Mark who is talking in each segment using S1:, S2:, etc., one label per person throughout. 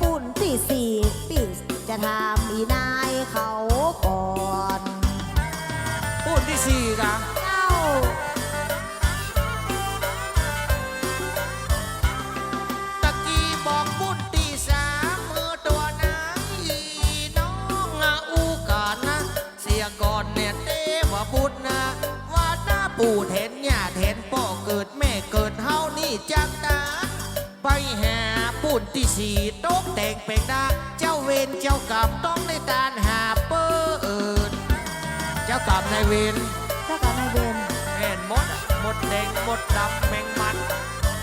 S1: ปุ่นตีสี่ปีจะทำอีนายเขาา
S2: ปุ่นที่สี่ตกแต่งเป็นดาเจ้าเวรเจ้ากรรมต้องในตานหาเปิดเจ้ากรรมนายเวร
S1: เจ้ากับนายเวร
S2: แม่นมดอะมดแดงมดดำแมงมัน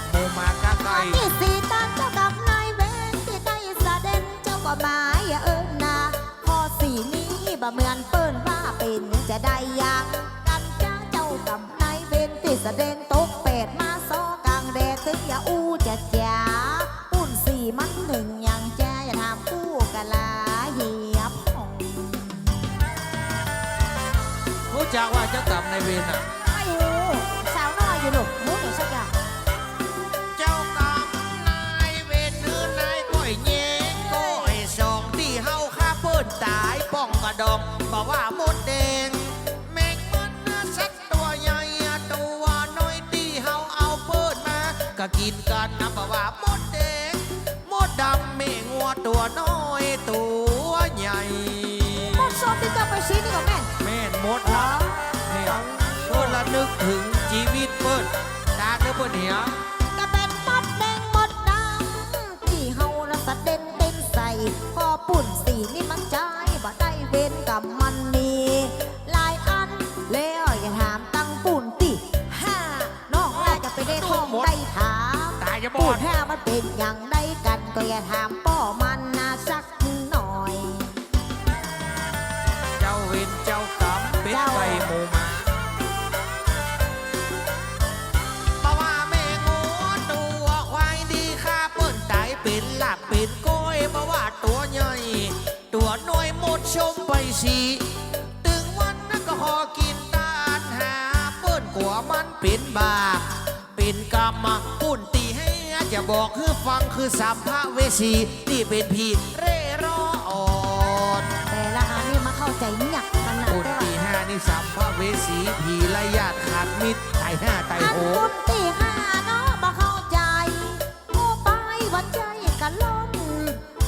S2: หมูหมากาไก่
S1: ที่สี่ตานเจ้ากับนายเวรที่ได้สะเด็นเจ้าก็หมายอย่าเอิญนาพอสีนี้บ่เหมือนเปิ้นว่าเป็นจะได้อยางกันจ้าเจ้ากับนายเวรที่สะเด็นตกเป็ดมาซอกลางแดดถึงอย่าอู้จะจ๋าปุ่นสี่มัน หนึ่งอย่างแจ้อย่าทำกู้กะลาเหยียบห้อง
S2: รู้จักว่าเจ้ากรรมนายเวรอะ
S1: ไม่หูสาวน้อยอยู่หลบมุ้งอยู่สักอย่าง
S2: เจ้ากรรมนายเวรหรือนายก้อยเย้งก้อยสองที่เฮาฆ่าเปิ้นตายป้องกระดองบอกว่ามดแดงแมงมันน่ะสัตว์ตัวใหญ่อะตัวน้อยที่เฮาเอาเปิ้นมาก็กินกันนะบอกว่ามด ตัวน้อยตัวใหญ่
S1: มดซอมที่เจ้าไปชี้นี่ก็แม่น
S2: แม่นมดละเนี่ยเพื่อนละนึกถึงชีวิตเปิ้นตาเนื้อเปิ้นเหีย
S1: ก็เป็นมดแดงมดดำที่เฮาละสะเด็นเต้นใส่พอปุ่นสีนี่มันใจบ่ได้เว้นกับมันมีหลายอันแล้วอย่าถามตั้งปุ่นติห้าน้องน่าจะไปได้ท้องได้ถาม
S2: ตายจะบอ
S1: ปุ่
S2: ด
S1: นห้ามันเป็นอย่างใดกันก็อย่าถามป้อมั
S2: ไปสีตึงวันนั้นก็หอกินตานหาเปิ้นกลัวมันเป็นบาปเป็นกรรมมาปุ่นตีให้จะบอกคือฟังคือสัมภเวสีที่เป็นผีเร่ร่อน
S1: แต่ละอันนี่มาเข้าใจหยักขนาด
S2: ปุณ
S1: ได้
S2: ตี
S1: ว่า
S2: ห้านี่สัมภเวสีผีไล่ญาติขาดมิตรตายห้าตาย
S1: อัน
S2: โห
S1: ปุ่นตีห้าเนาะมาเข้าใจโง่ไปวันใจกันล้น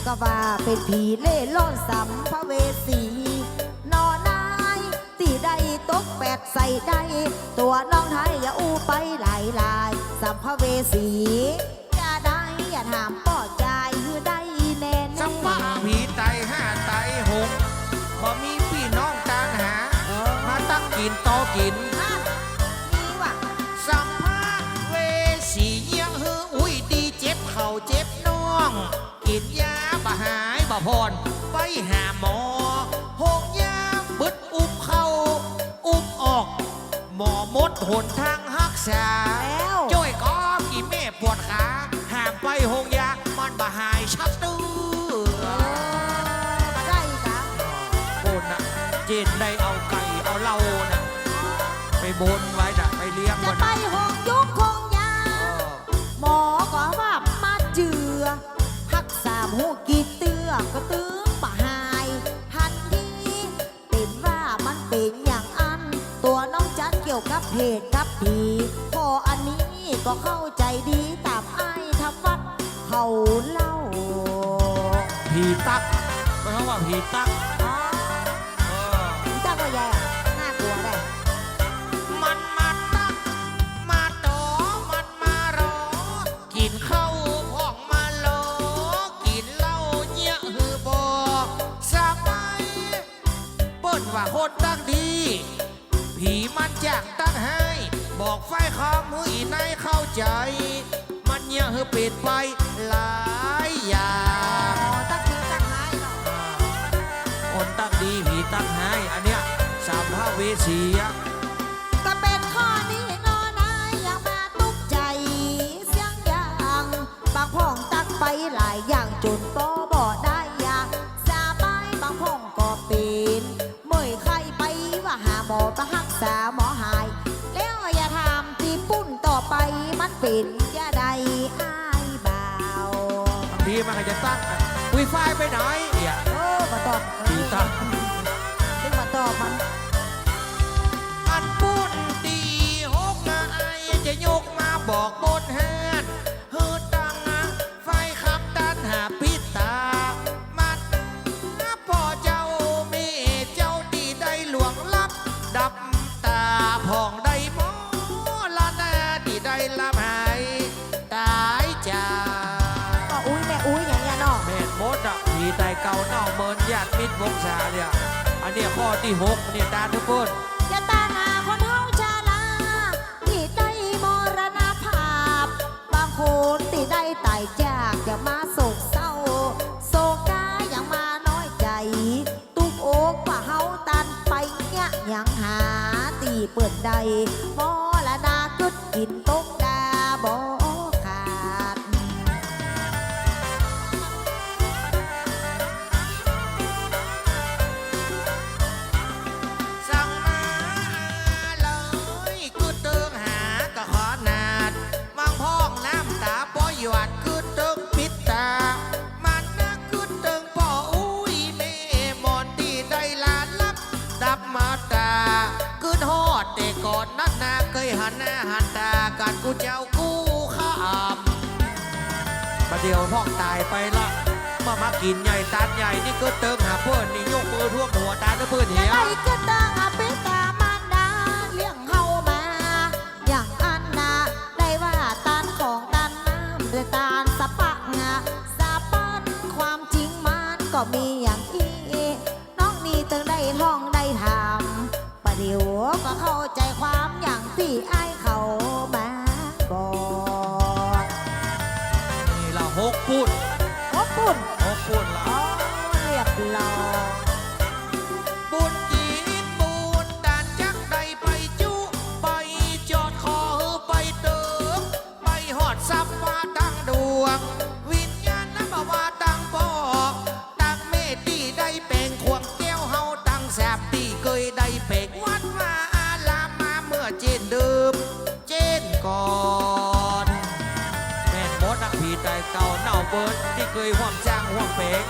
S1: ก็ว่าเป็นผีเล่ร่อนสัมภเวสี ตกแปดใส่ได้ตัวน้องไทยอย่าอู้ไปหลายลายสัมภเวสี อย่าได้อย่าถามป่อใจคือได้แน่
S2: สัมภาผีตายห้าตายหกพอมีพี่น้องต่างหา มาตั้งกินต่อกิน
S1: นั่นนี่ว่ะ
S2: สัมภาเวสียังฮืออุ้ยดีเจ็บเข่าเจ็บน้อง กินยาบะหายบะพร ดหนทางรักษา
S1: แล้ว
S2: จ้อยก็กี่แม่ปวดขาหามไปหงยามันบะหายชักตื้อ
S1: มาได้กะ
S2: โบนนะเจนได้เอาไก่เอาเหล้านะไปบนไว้นะไปเลี้ยง
S1: จะ
S2: มัน
S1: ไป
S2: นะ
S1: ห้องยุคคง เหตุกับเพศกับผีพออันนี้ก็เข้าใจดีตามไอ้ทับวัดเขาเล่า
S2: ผีตักมั
S1: น
S2: เขาว่าผีตักอ๋อ สามภาเวสีอะ
S1: ก็เป็นข้อนี้นอนายยังมาตุกใจ เสียงอย่างบางพ่องตั้งไปหลายอย่างจนก็บ่ได้อยางสาบายบางพ่องก็เป็นเมื่อยใครไปว่าหาหมอไปรักษาหมอหาย แล้วอย่าถามตีปุ้นต่อไปมันเป็นยาใดอ้ายบ่าว
S2: บางทีมันก็จะตั้งอะปุยฝ้ายไปไหนเนี่ย
S1: เออมาตอบ
S2: ตีตา
S1: ถึงมาตอบมัน
S2: วงศาเนี่ย อันเนี้ยข้อที่หกเนี่ยตาทุกคน
S1: อย่าตางหาคนเฮาชาลา ที่ได้มรณภาพ บางคนที่ได้ตายจากอย่ามาโศกเศร้า โศกาอย่างมาน้อยใจ ตุกอกว่าเฮาตันไปเนี่ยยังหาตีเปิดใด
S2: หันหน้าหันตากัดกูเจ้ากูข้ามประเดี๋ยวพ่องตายไปละมามากินใหญ่ตานใหญ่นี่ก็เติมหาเพื่อนนี่ยกมือท่วมหัวตาเพื่อนเหี้ย
S1: ไปก็ตางอาเป็น
S2: ตา เบิร์ดที่เคยห่วงจ้างห่วงเป่ง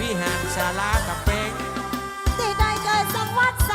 S2: วิหารศาลากับเป่ง
S1: ที่ได้เกิดสังวัดส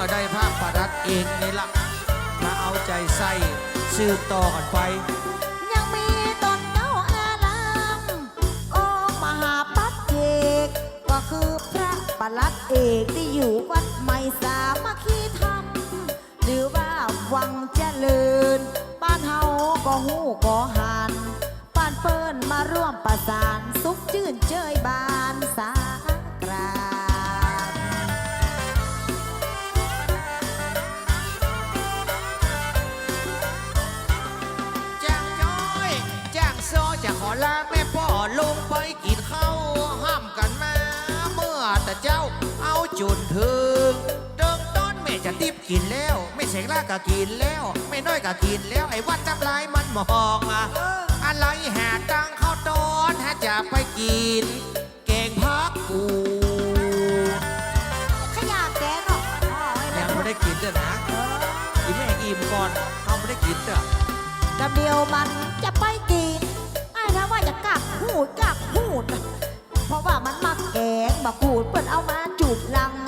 S1: มื่อได้
S2: ภาคประดัดเองนี่ละมาเอาใจใส่สืบต่อกันไป
S1: ยังมีตนเก้าอารามองค์มหาปัจเจกก็คือพระประหลัดเอกที่อยู่วัดใหม่สามัคคี จะ
S2: ติบกินแล้ว ไม่เสกลาก็กินแล้ว ไม่น้อยก็กินแล้วไอ้วัดจำลายมันมองอะอะไรหาตังเข้าวตอนหาจะไปกิน เก่งพักกู
S1: ขยะแกเนาะอ๋อไอ้
S2: ยังไม่ได้กินเลยนะ
S1: เออ
S2: อีแม่อิ่มก่อนเขาไม่ได้กินเถอะ
S1: กำเดียวมันจะไปกินไอ้ถ้าว่าจะกักหูดกักหูดเพราะว่ามันมักแกงบักหูดเปิดเอามาจูบลัง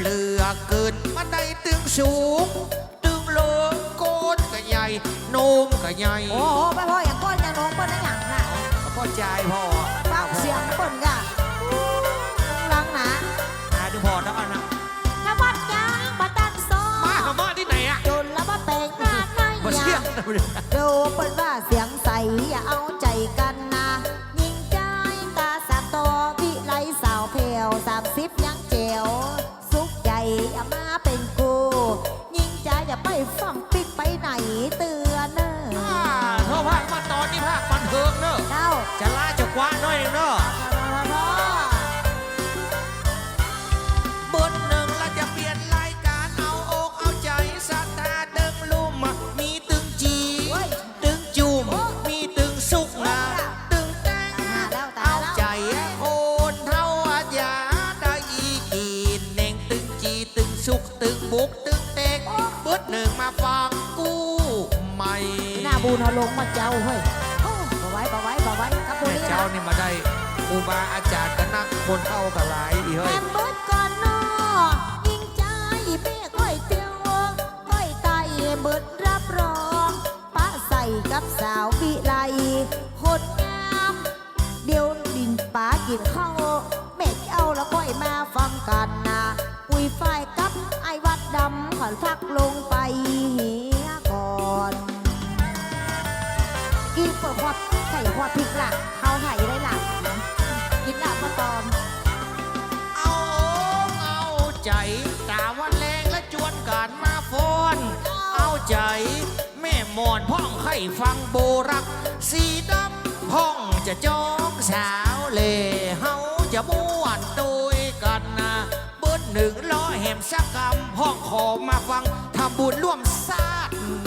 S1: เห
S2: ลือเกินบันไดตึงสูง ตึงโลงโกนก็ใหญ่โนมก็ใหญ่
S1: โอ้โหไปพ่ออย่างก้อนอย่างน้องเปิ้ลนั่นอย่างน่ะ
S2: พ่อใจพ่อ
S1: ฟังเสียงเปิ้ลกะลังนะ
S2: หาดูพ่อแล้วกันนะ
S1: นวัดยางบัตันซอ
S2: มาขม่าที่ไหนอะ
S1: จนแล้วมาแปลงงานใน
S2: มา
S1: อ
S2: เชี่ย
S1: ยางดูเปิ้ลว่าเสียงใสอย่าเอาใจกันนะ จ้าจะ
S2: ล่าจะกว้าน้อยเนอะเบนหนึ่งเราจะเปลี่ยนรายการเอาอกเอาใจสัตาเดิงลุ่มมีตึงจี
S1: เว้ย
S2: ตึงจุ่มมีตึงสุกนะตึงแตง
S1: ตายแล้วตา
S2: เอา
S1: ยแล้ว
S2: ใจโอนเท่าอาญาได้อีกีนเน่งตึงจีตึงสุกตึงบุกตึงเต็กเบิดหนึ่งมาฟังกู้ใหม่
S1: หน้าบูนเอาลงมาเจ้าเฮ้ย กับพวก
S2: แม่
S1: นี้
S2: เจ้า
S1: นะ
S2: นี่มาได้ครูบาอาจารย์ก็นักคนเข้ากับหลายอีเฮ้
S1: แม่
S2: ย
S1: เบิดก่อนนอยิงใจแม่ก้อยเตียวก้อยไตเบิดรับรองปะใส่กับสาววิไลโคตรงาม เดี๋ยวดินป๋ากินข้าวแม่เจ้าแล้วก้อยมาฟังกันนะปุยฝ้ายกับไอ้วัดดำขอนพักลงไป ฮอดไข่ฮอดพริกละเฮาไห่ได้หล่ะกินลาบมาตอน
S2: เอาเอาใจตาวันแรงและจวนการมาฟ้อน เอาใจ แม่หมอนพ่องไข่ฟังโบรัก สีดำพ่องจะจองสาวเล่เฮาจะม่วนโดยกันนะเบิดหนึ่งล้อแหมสักกำพ่องขอมาฟังทำบุญร่วมซาด
S1: ลัง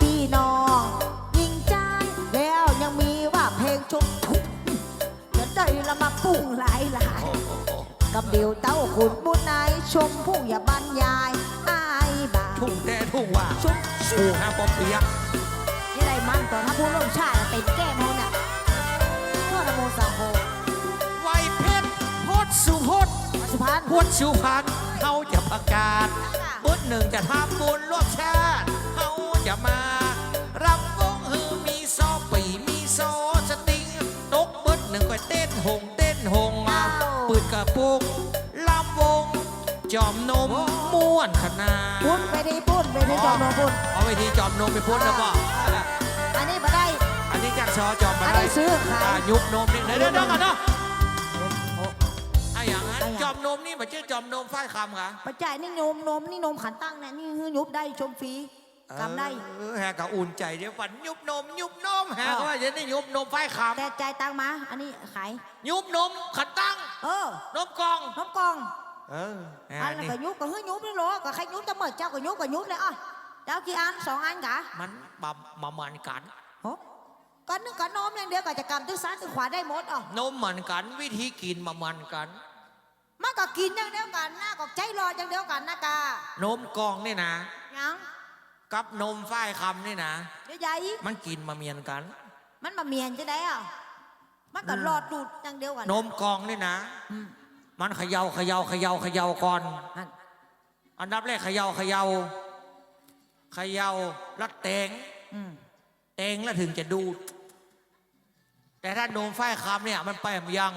S1: พี่น้อง ยิงใจแล้วยังมีว่าเพลงชุบทุกจะได้ละมาปรุงหลายหลายๆกับเดียวเต้าขุนบุญนายชมผู้อย่าบรรยายอายบา
S2: ทุ่งแต่ทุ่งว่า
S1: ชุบ
S2: ชูฮาปอมเปียก
S1: นี่ไรมันตอนถ้าผู้ร่วมชาติติดแก้มเขาเนี่ยก็นโมสามโม
S2: ไวยเพชรพดสุพด
S1: สุพรรณ
S2: พดสุพรรณเขาจะประกาศบุญหนึ่งจะทำบุญร่วมชาติเขา จะมารำวงฮือมีซอปีมีซอสติงตกบุญหนึ่งก็เต้นหงเต้นหงมาปืดกระปุกลำวง จอมนมม่วนขนาด
S1: ปุ้นไปดีปุ้นไปดีจอมโนปุ้น
S2: เอาไปทีจอมนมไปพูดแล้วก็
S1: อันนี้มาได้
S2: อันนี้จากซอจอมมา
S1: อัน
S2: ได้
S1: นี้ซื้อขาย
S2: อ่ายุบนมนี่เดี๋ยวเดี๋ยวเดี๋ยวก่อนเนาะ
S1: โอ้
S2: ไอ้อย่างนั้น
S1: ไอ้อย่าง
S2: จอมนมนี่มันชื่อจอมนมฝ้ายคำค่ะ
S1: ปัจจัยนี่นมนมนี่นมขันตั้งเนี่ยนี่คือยุบได้ชมฟรี กำได้
S2: เออแฮกะอุ่นใจเดี๋ยวฝันยุบนม ยุบนมแฮ
S1: อ้าว
S2: กว่าจะได้ยุบนมฝ้ายค
S1: แต่จ่ายตังค์มา อันนี้ขายำ
S2: ยุบนมขันตั้ง
S1: เออน
S2: มกล่อง
S1: นมกล่อง
S2: เออแห
S1: อัน
S2: ม
S1: นั้น
S2: นี่
S1: ก็ยุบก็เฮ้ยยุบนี่หรอก็ใครยุบจะเหมิดเจ้าก็ยุบก็ยุบเลยอะเจ้ากี่อันสองอันกะ
S2: มันบะมาเหมือนกัน
S1: โอ้ก็นึกก็นมอย่างเดียวก็จะกำตึกซ้ายตึกขวาได้หมดอะ
S2: นมเหมือนกัน วิธีกินมาเหมือนกัน
S1: มันก็กินอย่างเดียวกันหน้าก็ใจรออย่างเดียวกันนะกาน
S2: มกล่องนี่นะ
S1: ยัง
S2: กับนมฝ้ายคำนี่นะ
S1: เดี๋ยวใหญ่
S2: มันกินมาเมียนกัน
S1: มันมาเมียนจะได้อะมันก็
S2: อืม
S1: รอดดูดอย่างเดียวกัน
S2: นมกล่องนี่นะ
S1: อืม
S2: มันเขย่าเขย่าเขย่าเขย่าก่อน
S1: นั่น
S2: อันดับแรกเขย่าเขย่าเขย่าแล้วแตง
S1: อืม
S2: แตงแล้วถึงจะดูด แต่ถ้านมฝ้ายคำเนี่ยมันไปมยัง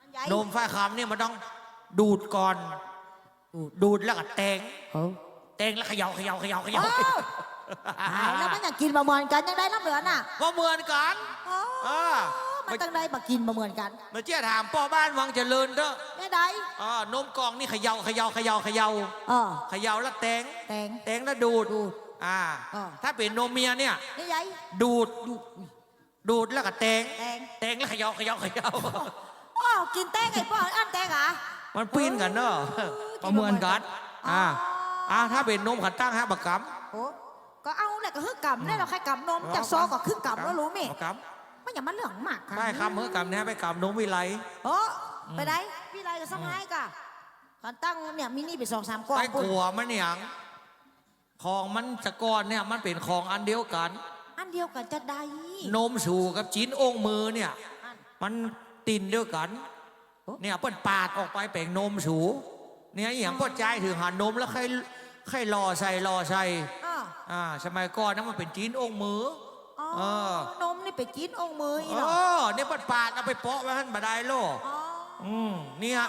S1: มันใหญ่
S2: นมฝ้ายคำเนี่ยมันต้องดูดก่อน ดูดแล้วก็แตง
S1: เออ
S2: แตงแล้วเขย่าเขย่าเขย่าเขย่า
S1: โอ้ตายแล้วมันอยากกินบะเหมือนกันยังได้น้ำเหลือน่ะ
S2: ก็เหมือนกัน
S1: โอ้
S2: อ่า
S1: มันตั้งได้มากินบะเหมือนกัน
S2: เมื่อเจ้าถามพ่อบ้านวังเจริญเด้อ
S1: ได้ได้
S2: อ่านมกล่องนี่เขย่าเขย่าเขย่าเขย่า
S1: เออ
S2: เขย่าแล้วแตง
S1: แตง
S2: แตงแล้วดูด
S1: ดูด
S2: อ่า
S1: อ่า
S2: ถ้าเป็นนมเมียเนี่ย
S1: ได้ใหญ่
S2: ดูด
S1: ดู
S2: ดูดแล้วก็แตง
S1: แตง
S2: แตงแล้วเขย่าเขย่าเขย่า
S1: โอ้กินแตงไอ้พ่ออันแตงเหรอะ
S2: มันปีนกันเนอะ
S1: เออ
S2: ประเมินกัน
S1: อ๋ออ่
S2: อ่า อ่าถ้าเป็นนมขันตั้งฮะบักก
S1: โอ้ก็เอาแหละก็คือกำได้เราใครกำนมำจากซอก็คือกำแล้วรู้มั้ย
S2: บักก
S1: ไม่อย่ามาเหลืองมากำ
S2: ได้คำเมื่อกำเนี่ยไปกำนมวิไล
S1: โอ้ไปได้พี่ไรกับสมัยกะขันตั้งเนี่ยมินี่ไปสองสามก้อน
S2: ไอ้กลัวมันหยังของมันจะก้อนเนี่ยมันเป็นของอันเดียวกัน
S1: อันเดียวกันจะได้
S2: นมสูกับจีนองค์มือเนี่ย
S1: อัน
S2: มันตินเดียวกัน
S1: โอ้
S2: เนี่ยเปิ้นปาดออกไปแป่งนมสู เนี่ยอหย่างพ่อใจายถึงหานมแล้วใคร ใครรอใส่รอใส่
S1: อ่า
S2: อ่าสมัยก่อนนั้นมันเป็นจีนองค์มือ
S1: อ๋อ
S2: เออ
S1: นมนี่ไปกินองค์มืออี
S2: เอ
S1: เนาะ
S2: อเนี่ยเปิ้นปาดเอาไปเปาะไว้ให้บาได้โล
S1: อ๋อ
S2: อืมเนี่ย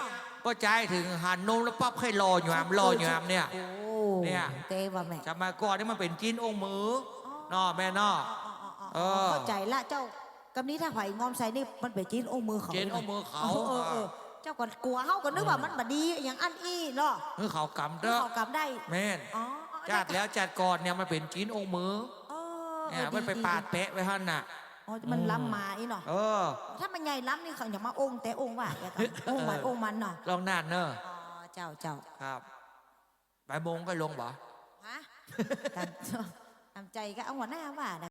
S2: พ่อใจายถึงหานมแล้วปั๊บใครรออยู่ามรออยู่ามเนี่ย
S1: โอ้
S2: เนี่ย
S1: เตว่าแม่
S2: สมัยก่อนนี่มันเป็นจีนองค์มือเนอแม่เนอ เออ
S1: เข้าใจละเจ้ากำนี้ถ้าไผ่งอมใส่นี่มันไปจีนองค์มือเขา
S2: จีนองค์มือเขา
S1: เออเออเจ้าก็กลัวเฮาก็นึกว่ามันบดีอย่างอันอี้เนาะ
S2: คือเขากำ
S1: ที่
S2: เด้อ
S1: เขากลับได้
S2: แม่น
S1: อ๋อ
S2: จัดแล้วจัดก่อนเนี่ยมันเป็นจีนองค์มือ
S1: เออ
S2: เนี่ยมันไปปาดแปะไว้หั่นน่ะ
S1: อ๋อมันล้ำมาอีเนาะ
S2: เออ
S1: ถ้ามันใหญ่ล้ำนี่เขาอย่ามาองค์แต่องค์ว่าแกก็องค์มันองค์มันเนาะ
S2: ลองนานเนอะ
S1: อ๋อเจ้าเจ้า
S2: ครับบ่ายโมงก็ลงบ่
S1: ฮะตามตามใจก็เอาหัวหน้าว่านะ